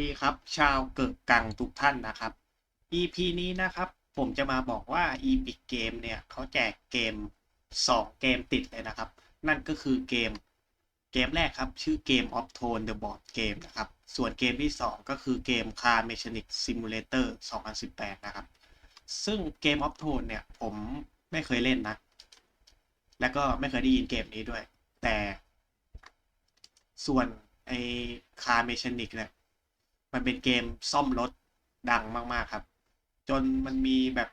ดีครับ ชาวเกิกกังทุกท่านนะครับ EP นี้นะครับ ผมจะมาบอกว่า Epic Game เนี่ยเขาแจกเกม 2 เกมติดเลยนะครับ นั่นก็คือเกมเกมแรกครับ ชื่อเกม of Tone the Board Game นะครับ ส่วนเกมที่ 2 ก็คือเกม Car Mechanic Simulator 2018 นะครับ ซึ่งเกม of Tone เนี่ย ผมไม่เคยเล่นนะ แล้วก็ไม่เคยได้ยินเกมนี้ด้วย แต่ ส่วนไอ้ Car Mechanic เนี่ย มันเป็นเกมซ่อมรถดังมากๆครับ จนมันมีแบบ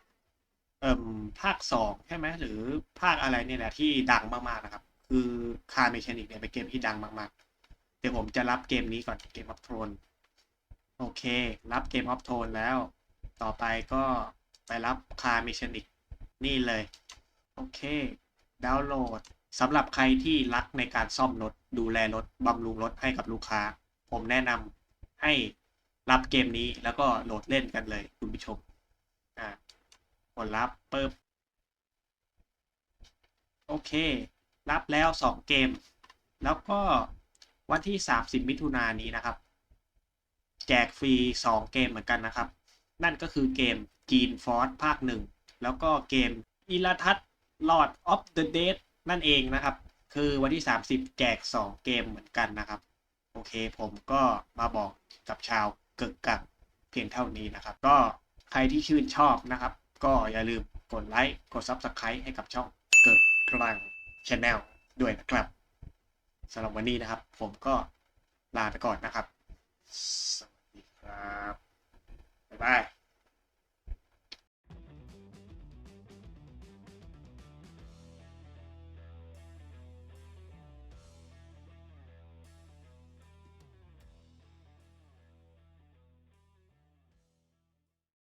เอ่มภาคสองใช่ไหมหรือภาคอะไรเนี่ยแหละที่ดังมากๆนะครับ คือคา r เมช a นิกเนี่ยเป็นเกมที่ดังมากๆ เดี๋ยวผมจะรับเกมนี้ก่อนเกมออฟโทนโอเค รับเกมออฟโทนแล้ว ต่อไปก็ไปรับคา r เมช a นิกนี่เลย โอเค ดาวน์โหลดสำหรับใครที่รักในการซ่อมรถ ดูแลรถบำรุงรถให้กับลูกค้า ผมแนะนำให้ รับเกมนี้แล้วก็โหลดเล่นกันเลยคุณผู้ชม อ่ากดรับปึ๊บโอเค รับแล้ว 2 เกม แล้วก็วันที่ 30 มิถุนายนนี้นะครับ แจกฟรี 2 เกมเหมือนกันนะครับ นั่นก็คือเกม Green Force ภาค 1 แล้วก็เกมอิลทัศ Lord of the Dead นั่นเองนะครับ คือวันที่ 30 แจก 2 เกมเหมือนกันนะครับ โอเคผมก็มาบอกกับชาว เกิกกักเพียงเท่านี้นะครับ ก็ใครที่ชื่นชอบนะครับ ก็อย่าลืมกดไลค์กด Subscribe ให้กับช่องเกิดกลางชาแนลด้วยนะครับสำหรับวันนี้นะครับ ผมก็ลาไปก่อนนะครับ